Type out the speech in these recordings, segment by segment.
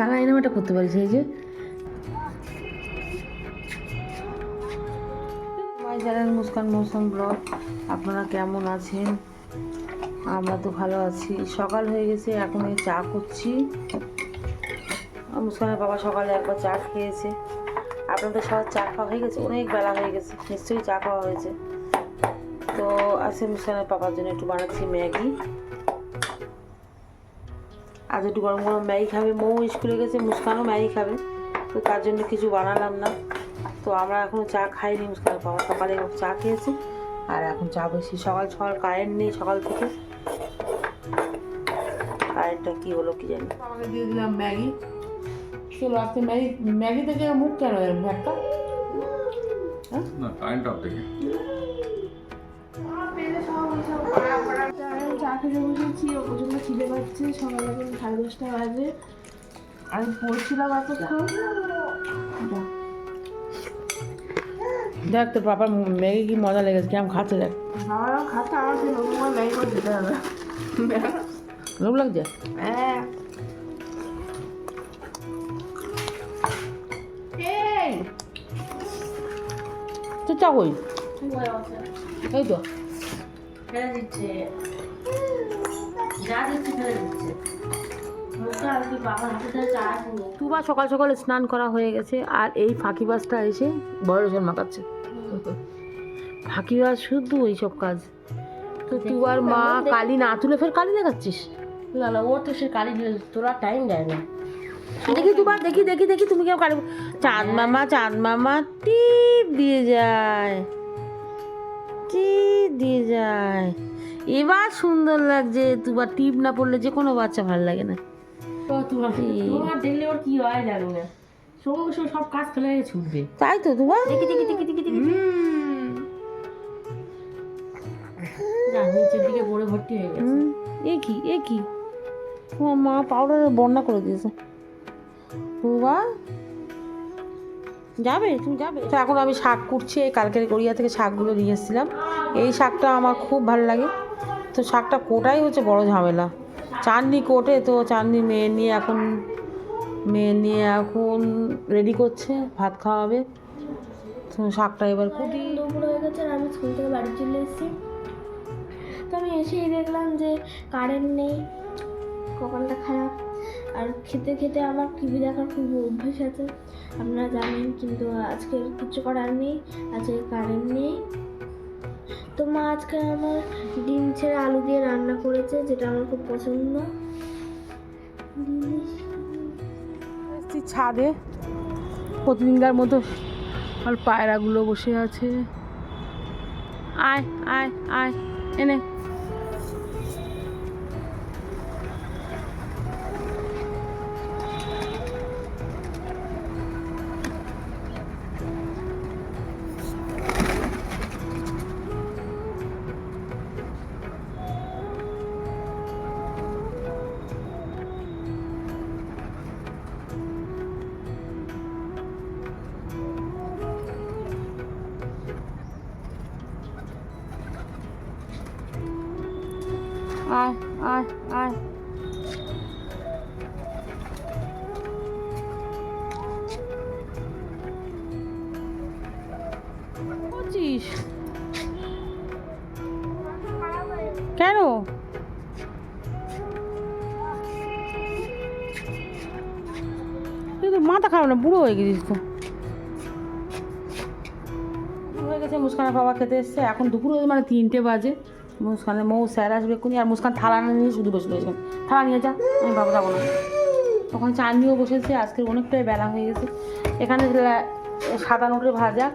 কালা এনামাটা করতে পারিস? এই যে। মাই চ্যানেল মুস্কান মৌসুম ব্লগ, আপনারা কেমন আছেন? আমরা তো ভালো আছি। সকাল হয়ে গেছে, এখন এই চা করছি। মুস্কানের বাবা সকালে একবার চা খেয়েছে। আপনাদের সবার চা খাওয়া হয়ে গেছে? অনেক বেলা হয়ে গেছে। নিশ্চয়ই চা খাওয়া হয়েছে। তো আছে মুস্কানের পাপার জন্য একটু বানাচ্ছি ম্যাগি। আজ একটু গরম গরম ম্যাগি খাবে। মৌ স্কুলে গেছে মুস্কানও ম্যাগি খাবে। তো তার জন্য কিছু বানালাম না। তো আমরা এখনও চা খাইনি মুস্কানের বাবা সকালে চা খেয়েছি। আর এখন চা বেশি সকাল সকাল কারেন্ট নেই সকাল থেকে। কারেন্টটা কী হলো কি জানি। আমাকে দিয়ে দিলাম ম্যাগি। চলো আজকে ম্যাগি ম্যাগি থেকে মুখ কেন এরকম একটা? না কারেন্ট অফ আমি চা খেতে বসেছি ও প্রচণ্ড খিদে পাচ্ছে? সকাল এখন সাড়ে দশটা বাজে। আমি পড়ছিলাম এতক্ষণ। দেখ তোর পাপার ম্যাগি কি মজা লেগেছে কেমন খাচ্ছে দেখ। ভাবলাম খাচ্ছে আমার সেই নতুন করে ম্যাগি করে দিতে হবে। লোক লাগছে? হ্যাঁ। তো চা কই? এই তো। যা দিচ্ছে। ফেলে দিচ্ছে তুবা সকাল সকাল স্নান করা হয়ে গেছে আর এই ফাঁকিবাজটা এসে বড় জল মাখাচ্ছে ফাঁকিবাজ শুধু এইসব কাজ। তো তুবার মা কালি না তুলে ফের কালি দেখাচ্ছিস? না না ওর তো সে কালি তোরা টাইম দেয় না। দেখি তুবা দেখি দেখি দেখি তুমি কেউ কালি চাঁদ মামা চাঁদ মামা টিপ দিয়ে যায়। টিপ দিয়ে যায়। এবার সুন্দর লাগছে তুবা টিপ না পড়লে যে কোনো বাচ্চা ভালো লাগে না। তোমার তোমার ওর কি হয় জানি না। সঙ্গে সঙ্গে সব কাজ ফেলে ছুটবে। তাই তো তুবা দেখি দেখি দেখি দেখি দেখি নিচের দিকে পড়ে ভর্তি হয়ে গেছে। এ কি এ কি? তোমার মা পাউডারের বন্যা করে দিয়েছে। বাবা যাবে তুমি যাবে। তো এখন আমি শাক কুটছি কালকের গড়িয়া থেকে শাকগুলো নিয়ে এসেছিলাম। এই শাকটা আমার খুব ভালো লাগে। তো শাকটা কোটাই হচ্ছে বড় ঝামেলা। চাননি কোটে তো চাননি মেয়ে নিয়ে এখন, মেয়ে নিয়ে এখন রেডি করছে, ভাত খাওয়াবে। তো শাকটা এবার কুটি। দুপুর হয়ে গেছে আর আমি স্কুল থেকে বাড়ি চলে এসেছি। তো আমি এসেই দেখলাম যে কারেন্ট নেই, কপালটা খারাপ। আর খেতে খেতে আমার টিভি দেখার খুব অভ্যেস আছে। আপনারা জানেন কিন্তু আজকে কিছু করার নেই, আজকে কারেন্ট নেই। মা আজকে আমার ডিম ছেড়ে আলু দিয়ে রান্না করেছে, যেটা আমার খুব পছন্দ। ছাদে। প্রতিদিনকার মতো আর পায়রাগুলো বসে আছে। আয় আয় আয়, এনে। আয় আয়। করছিস কেন? তুই তো মাথা খারাপ না, বুড়ো হয়ে গেছিস তো। হয়ে গেছে, মুস্কানের বাবা খেতে এসছে। এখন দুপুর মানে তিনটে বাজে। মুস্কানের মৌ স্যার আসবে এক্ষুনি, আর মুস্কান থালা না নিয়ে শুধু বসে রয়েছেন থালা নিয়ে যা, আমি বাবু যাব না। তখন চা নিয়েও বসেছে আজকে অনেকটাই বেলা হয়ে গেছে। এখানে সাদা নোটের ভাজা,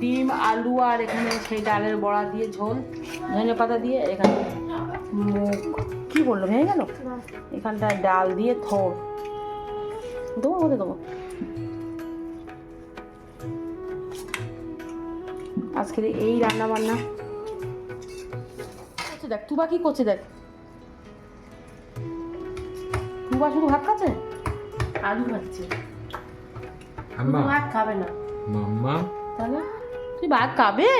ডিম, আলু, আর এখানে সেই ডালের বড়া দিয়ে ঝোল ধনে পাতা দিয়ে, এখানে মুগ, কী বলল, ভেঙে গেল? এখানটায় ডাল দিয়ে থোর। দেবো হতে দেবো। আজকের এই রান্না বান্না দেখ তুবা কি করছে দেখ। তুবা শুধু ভাত খাচ্ছে? আলু খাচ্ছে ভাত খাবে না। মাম্মা। তাহলে? তুই ভাত খাবে?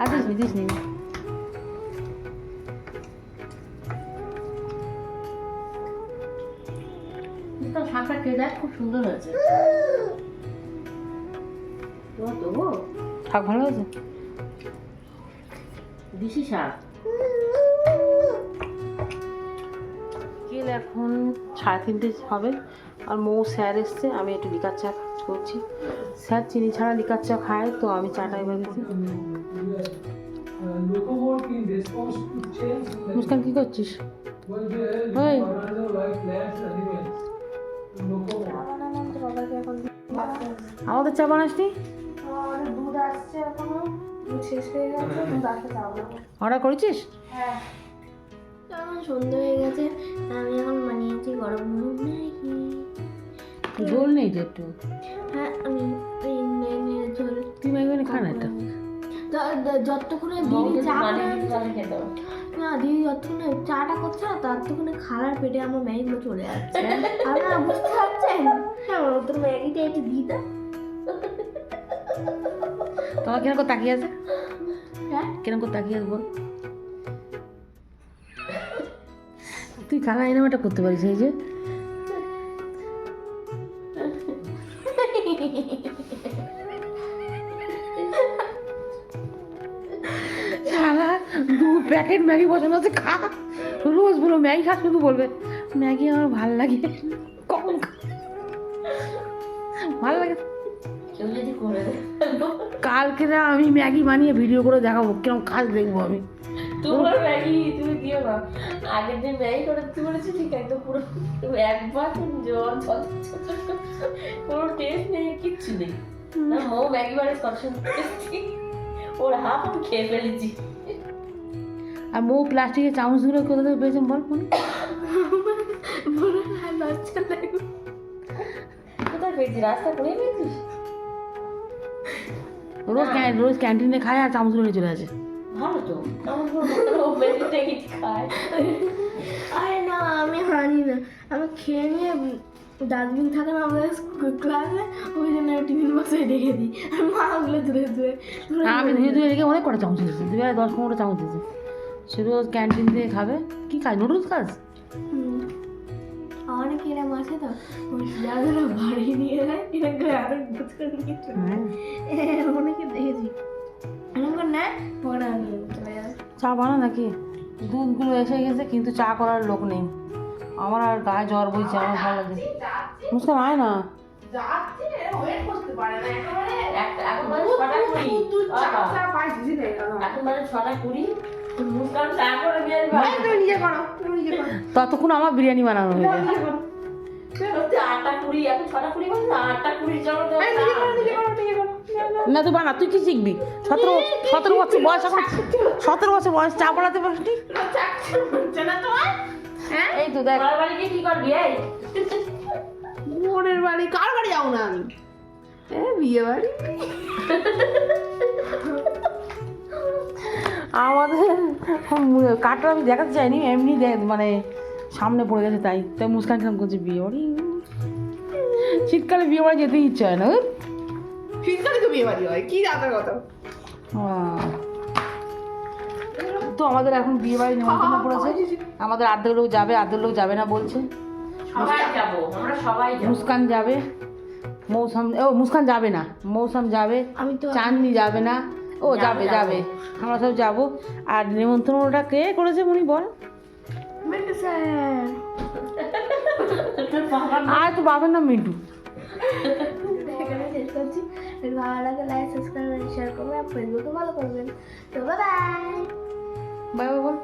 আর দিসনি দিসনি তো খেয়ে দেখ খুব সুন্দর হয়েছে। শাক ভালো আছে? দিশি শাক। বিকেল এখন সাড়ে তিনটে হবে। আর মৌ স্যার এসছে আমি একটু লিকার চা করছি। স্যার চিনি ছাড়া লিকার চা খায় তো আমি চাটা এবার দিচ্ছি। মুস্কান কি করছিস? আমাদের চা বানাসনি দুধ আসছে এখনও। দুধ শেষ হয়ে গেছে দুধ আসতে চাও অর্ডার করেছিস? হ্যাঁ। এখন সন্ধ্যে হয়ে গেছে? আমি এখন বানিয়েছি গরম গরম ম্যাগি ঝোল নেই তো একটু। হ্যাঁ আমি ওই ম্যাগির ঝোল। তুই ম্যাগি খান যতক্ষণে দিদি চা না দিদি যতক্ষণে চাটা করছে না ততক্ষণে খালার পেটে আমার ম্যাগিগুলো চলে যাচ্ছে আপনারা বুঝতে পারছেন? হ্যাঁ ওদের ম্যাগিটা একটু দিই তোমার কীরকম করে তাকিয়ে আছে? হ্যাঁ? কীরকম করে তাকিয়ে বল? তুই এরকম একটা করতে পারিস এই যে। খালা দু প্যাকেট ম্যাগি বসানো আছে খা। রোজ বলো ম্যাগি খা শুধু বলবে ম্যাগি আমার ভালো লাগে। কখন খা। ভালো লাগে। কেউ যদি করে কালকে না আমি ম্যাগি বানিয়ে ভিডিও করে দেখাবো কীরকম কাজ দেখব আমি। তোমার ম্যাগি তুমি দিও না। আগের দিন ম্যাগি করে দিতে বলেছি ঠিক একদম পুরো একবার জল জল কোনো টেস্ট নেই কিচ্ছু নেই। না মৌ ম্যাগি বানিয়ে সুন্দর ওর হাফ আমি খেয়ে ফেলেছি। আর মৌ প্লাস্টিকের চামচগুলো কোথা থেকে পেয়েছেন বল ফোন বলে না লজ্জা লাগবে কোথায় পেয়েছি রাস্তা করে পেয়েছিস? রোজ ক্যান- রোজ ক্যান্টিনে খায় আর চামচগুলো নিয়ে চলে আসে। ভালো তো। আরে না আমি হানি না। আমি খেয়ে নিয়ে ডাস্টবিন থাকে না আমাদের ক্লাসে ওই জন্য টিফিন বক্সে রেখে দিই। আর মা ওগুলো ধরে ধরে আমি ধুয়ে ধুয়ে রেখে অনেক কটা চামচ দিয়েছি। দুই বেলা দশ পনেরো চামচ দিয়েছি। সে রোজ ক্যান্টিন থেকে খাবে। কি খায়? নুডলস হুম। অনেক এরম আছে তো? ওই যারা বাড়ি নিয়ে যায় এরকম করে আরও বুঝতে নিয়ে চলে হ্যাঁ, অনেকে দেখেছি। এরকম চলে চা বানা নাকি? দুধগুলো এসে গেছে কিন্তু চা করার লোক নেই। আমার আর গায়ে জ্বর বইছে আমার ভালো লাগে মুস্কান আয় না। এখন মানে ছটা কুড়ি। মানে ততক্ষণ আমার বিরিয়ানি বানানো হয়ে না তুই বানা তুই কি শিখবি? সতেরো সতেরো বছর বয়স এখন সতেরো বছর বয়স চা বানাতে তোমার হ্যাঁ? এই তো দেখ। বাড়ি গিয়ে কি করবি এই? বোনের বাড়ি কার বাড়ি যাব না আমি? বিয়ে বাড়ি? আমাদের কাঠটা আমি দেখাতে চাইনি এমনি দেখ মানে সামনে পড়ে গেছে তাই। তাই মুস্কান কিরম করছে বিয়ে বাড়ি? শীতকালে বিয়ে বাড়ি যেতে ইচ্ছে হয় না। শীতকালে তো বিয়ে বাড়ি হয় কি যাতা কথা? তো আমাদের এখন বিয়ে বাড়ি নিমন্ত্রণ পড়েছে। আমাদের আর্ধেক লোক যাবে আর্ধেক লোক যাবে না বলছে। সবাই যাব আমরা সবাই মুস্কান যাবে মৌসাম ও মুস্কান যাবে না মৌসাম যাবে আমি চাঁদনি যাবে না। ও যাবে যাবে আমরা সব যাব। আর নিমন্ত্রণটা কে করেছে উনি বল? আর তো বাবার নাম মিন্টু। ভালো লাগে লাইক সাবস্ক্রাইব শেয়ার করবেন। আর ফেসবুকে ফলো করবেন। তো বাই বাই বাই বাই